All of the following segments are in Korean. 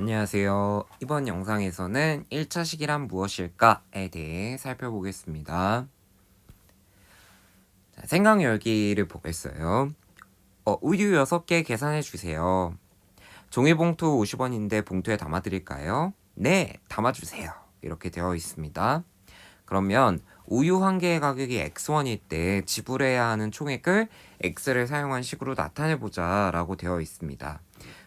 안녕하세요. 이번 영상에서는 1차 식이란 무엇일까에 대해 살펴보겠습니다. 자, 생각 열기를 보겠어요. 어, 우유 6개 계산해 주세요. 종이봉투 50원인데 봉투에 담아 드릴까요? 네, 담아 주세요. 이렇게 되어 있습니다. 그러면 우유 한 개의 가격이 X1일 때 지불해야 하는 총액을 X를 사용한 식으로 나타내 보자 라고 되어 있습니다.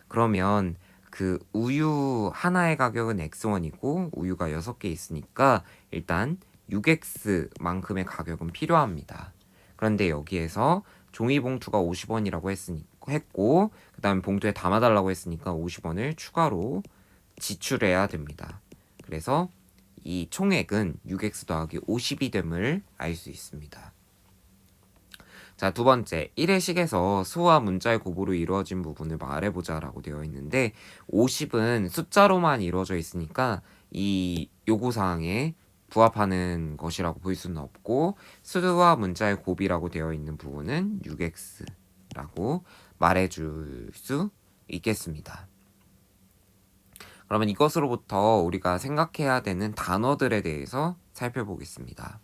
그러면 그 우유 하나의 가격은 X1이고 우유가 6개 있으니까 일단 6X만큼의 가격은 필요합니다. 그런데 여기에서 종이봉투가 50원이라고 했으니, 했고 그 다음에 봉투에 담아달라고 했으니까 50원을 추가로 지출해야 됩니다. 그래서 이 총액은 6x 더하기 50이 됨을 알 수 있습니다. 자, 두 번째, 1회식에서 수와 문자의 곱으로 이루어진 부분을 말해보자 라고 되어 있는데 50은 숫자로만 이루어져 있으니까 이 요구사항에 부합하는 것이라고 볼 수는 없고 수와 문자의 곱이라고 되어 있는 부분은 6x라고 말해줄 수 있겠습니다. 그러면 이것으로부터 우리가 생각해야 되는 단어들에 대해서 살펴보겠습니다.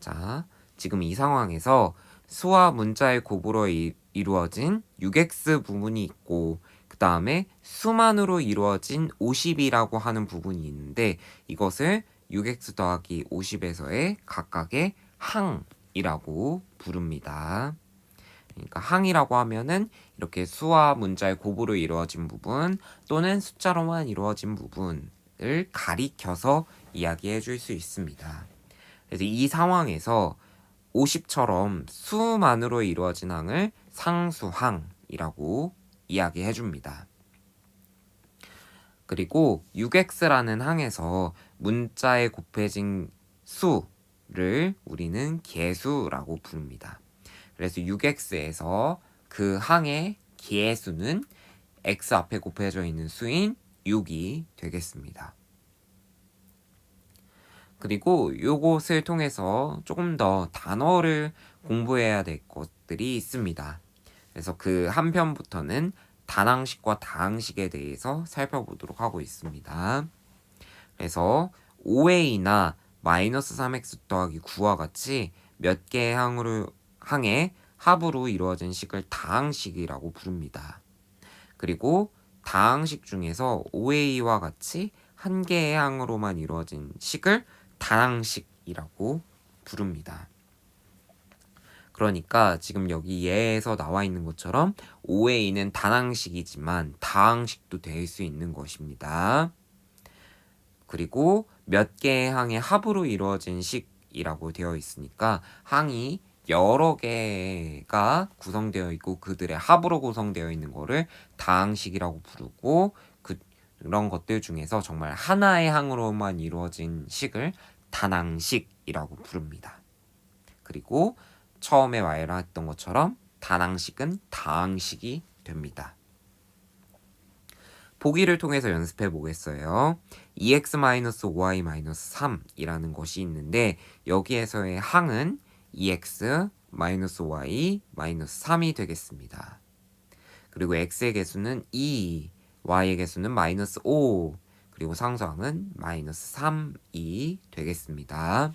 자, 지금 이 상황에서 수와 문자의 곱으로 이, 이루어진 6x 부분이 있고 그 다음에 수만으로 이루어진 50이라고 하는 부분이 있는데 이것을 6x 더하기 50에서의 각각의 항이라고 부릅니다. 그러니까 항이라고 하면은 이렇게 수와 문자의 곱으로 이루어진 부분 또는 숫자로만 이루어진 부분을 가리켜서 이야기해 줄 수 있습니다. 그래서 이 상황에서 50처럼 수만으로 이루어진 항을 상수항이라고 이야기해 줍니다. 그리고 6x라는 항에서 문자에 곱해진 수를 우리는 개수라고 부릅니다. 그래서 6x에서 그 항의 개수는 x 앞에 곱해져 있는 수인 6이 되겠습니다. 그리고 요것을 통해서 조금 더 단어를 공부해야 될 것들이 있습니다. 그래서 그 한 편부터는 단항식과 다항식에 대해서 살펴보도록 하고 있습니다. 그래서 5a나 마이너스 3x 더하기 9와 같이 몇 개의 항으로, 항의 합으로 이루어진 식을 다항식이라고 부릅니다. 그리고 다항식 중에서 5a와 같이 한 개의 항으로만 이루어진 식을 단항식이라고 부릅니다. 그러니까 지금 여기 예에서 나와 있는 것처럼 5a는 단항식이지만 다항식도 될 수 있는 것입니다. 그리고 몇 개의 항의 합으로 이루어진 식이라고 되어 있으니까 항이 여러 개가 구성되어 있고 그들의 합으로 구성되어 있는 거를 다항식이라고 부르고 그런 것들 중에서 정말 하나의 항으로만 이루어진 식을 단항식이라고 부릅니다. 그리고 처음에 말했던 것처럼 단항식은 다항식이 됩니다. 보기를 통해서 연습해 보겠어요. 2x-5y-3이라는 것이 있는데 여기에서의 항은 2x-y-3이 되겠습니다. 그리고 x의 개수는 2, y의 개수는 마이너스 5, 그리고 상수항은 마이너스 3이 되겠습니다.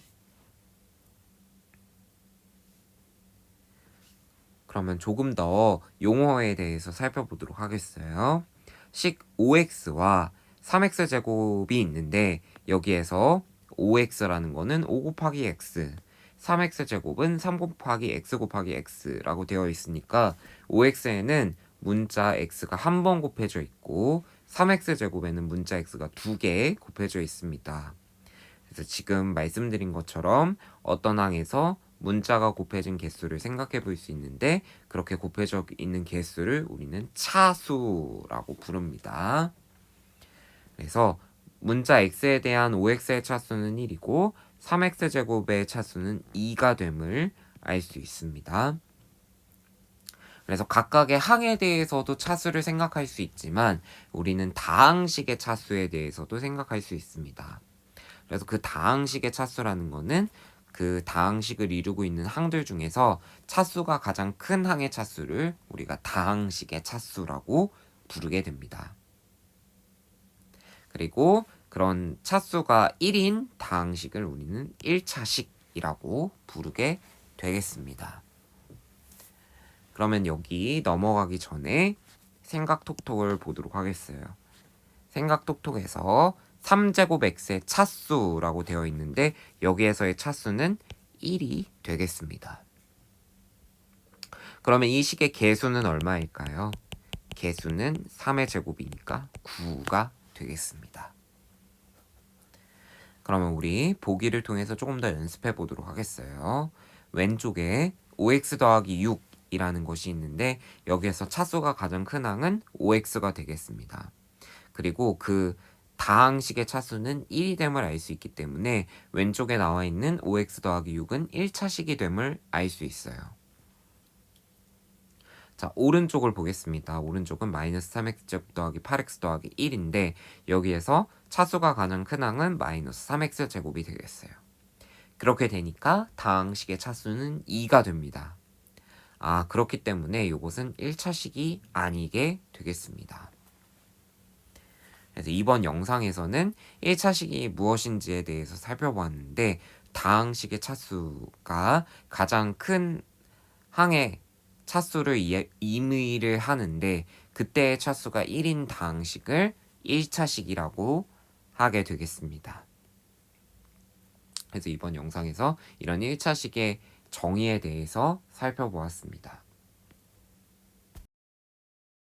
그러면 조금 더 용어에 대해서 살펴보도록 하겠어요. 식 5x와 3x 제곱이 있는데 여기에서 5x라는 거는 5 곱하기 x, 3x 제곱은 3 곱하기 x 곱하기 x라고 되어 있으니까 5x에는 문자 x가 한 번 곱해져 있고 3x 제곱에는 문자 x가 두 개 곱해져 있습니다. 그래서 지금 말씀드린 것처럼 어떤 항에서 문자가 곱해진 개수를 생각해 볼 수 있는데 그렇게 곱해져 있는 개수를 우리는 차수라고 부릅니다. 그래서 문자 x에 대한 5x의 차수는 1이고 3x 제곱의 차수는 2가 됨을 알 수 있습니다. 그래서 각각의 항에 대해서도 차수를 생각할 수 있지만 우리는 다항식의 차수에 대해서도 생각할 수 있습니다. 그래서 그 다항식의 차수라는 거는 그 다항식을 이루고 있는 항들 중에서 차수가 가장 큰 항의 차수를 우리가 다항식의 차수라고 부르게 됩니다. 그리고 그런 차수가 1인 다항식을 우리는 1차식이라고 부르게 되겠습니다. 그러면 여기 넘어가기 전에 생각톡톡을 보도록 하겠어요. 생각톡톡에서 3제곱 x의 차수라고 되어 있는데 여기에서의 차수는 1이 되겠습니다. 그러면 이 식의 개수는 얼마일까요? 개수는 3의 제곱이니까 9가 되겠습니다. 그러면 우리 보기를 통해서 조금 더 연습해 보도록 하겠어요. 왼쪽에 5x 더하기 6 이라는 것이 있는데 여기에서 차수가 가장 큰 항은 5x가 되겠습니다. 그리고 그 다항식의 차수는 1이 됨을 알 수 있기 때문에 왼쪽에 나와 있는 5x 더하기 6은 1차식이 됨을 알 수 있어요. 자, 오른쪽을 보겠습니다. 오른쪽은 마이너스 3x 더하기 8x 더하기 1인데 여기에서 차수가 가장 큰 항은 마이너스 3x 제곱이 되겠어요. 그렇게 되니까 다항식의 차수는 2가 됩니다. 아, 그렇기 때문에 이것은 1차식이 아니게 되겠습니다. 그래서 이번 영상에서는 1차식이 무엇인지에 대해서 살펴보았는데 다항식의 차수가 가장 큰 항의 차수를 이- 의미를 하는데 그때의 차수가 1인 다항식을 1차식이라고 하게 되겠습니다. 그래서 이번 영상에서 이런 1차식의 정의에 대해서 살펴보았습니다.